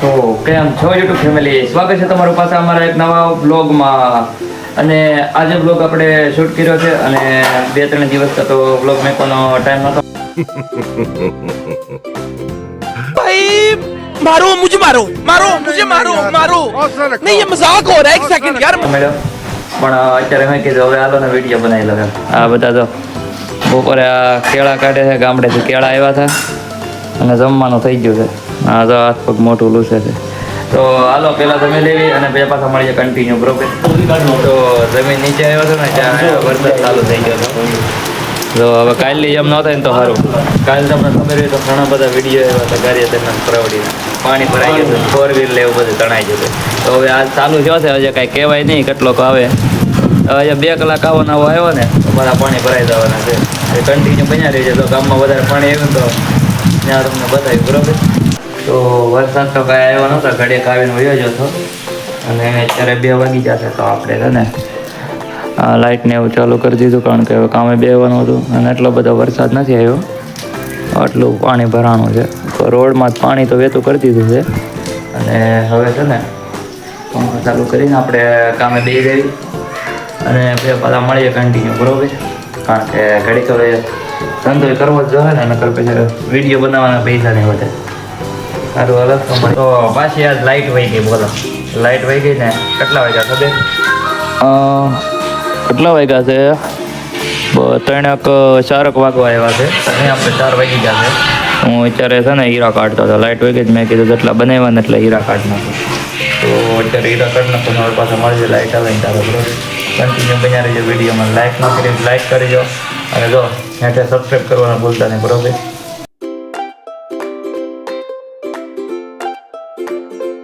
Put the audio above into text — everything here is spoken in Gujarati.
તો કેમ? છો યુટ્યુબ ફેમિલી. સ્વાગત છે તમારું પાસે અમારા એક નવા બ્લોગમાં અને આજે બ્લોગ આપણે શૂટ કર્યો છે અને બે ત્રણ દિવસ તો બ્લોગ મેકવાનો ટાઈમ નતો મારો મુજે મારો મારો મુજે મારો મારો. નહીં મજાક હો રહા એક સેકન્ડ યાર. પણ અત્યારે મેં કીધું હવે આલો ને વીડિયો બનાવી લગાવ આ બધા તો બપોરે આ કેળા કાઢે છે ગામડેથી. કેળા આવ્યા હતા અને જમવાનું થઈ ગયું છે. આ તો હાથ પગ મોટું લૂસે છે. તો હાલો, પેલા તમે લેવી અને બે પાછા મળીએ કન્ટિન્યુ બરોબર? તો જમીન નીચે આવ્યો છે ને, ત્યાં વરસાદ ચાલુ થઈ ગયો તો હવે કાલની જેમ ન થાય ને તો સારું. કાલ તમને ખબર હોય તો ઘણા બધા વીડિયો એવા હતા કાર્ય તેમના પ્રવડી પાણી ભરાઈ ગયું ફોર વ્હીલ એવું બધું તણાઈ ગયું તો હવે આજ ચાલુ થયો છે, હજી કાંઈ કહેવાય નહીં કેટલોક આવે. હવે બે કલાક આવો નવો આવ્યો ને બધા પાણી ભરાઈ જવાના છે. કન્ટિન્યુ બન્યા રહી છે તો ગામમાં વધારે પાણી આવ્યું તો ત્યાં તમને બતાવ્યું બરોબર? તો વરસાદ તો કાંઈ આવ્યો નહોતો ઘડીક આવીને વયો હતો. અને અત્યારે બે વાગી જશે તો આપણે છે ને લાઇટને એવું ચાલુ કરી દીધું કારણ કે હવે કામે બેવાનું હતું અને એટલો બધો વરસાદ નથી આવ્યો. આટલું પાણી ભરાણું છે. તો રોડમાં જ પાણી તો વહેતું કરી દીધું છે. અને હવે છે ને પંખો ચાલુ કરીને આપણે કામે બે જઈએ અને બે પાછા મળીએ કન્ટિન્યુ બરોબર કારણ કે ઘડીક હવે ધંધો કરવો જ જોઈએ ને, નકર પછી વીડિયો બનાવવાના પૈસા નહીં વધે. સારું હાલો. તો પાછી આજ લાઇટ વહી ગઈ બોલો. લાઇટ વહી ગઈ ને કેટલા વાગ્યા ખબર કેટલા વાગ્યા છે? ત્રણેક ચારક વાગવા આવ્યા છે. આપણે ચાર વાગી ગયા છે. હું અત્યારે છે ને હીરા કાઢતો હતો. લાઇટ વહી ગઈ જ મેં કીધું જેટલા બનાવ્યા ને એટલે હીરા કાઢ નાખું. તો અત્યારે હીરા કાઢ નાખું મારી પાસે પાછા મળશે લાઇટ આવે ને તારો બરોબર? કન્ટિન્યુ બન્યા રહેજો વિડીયોમાં. લાઇક ન કરી લાઇક કરજો અને જો ત્યાં સબસ્ક્રાઈબ કરવાનું ભૂલતા નહીં બરોબર? you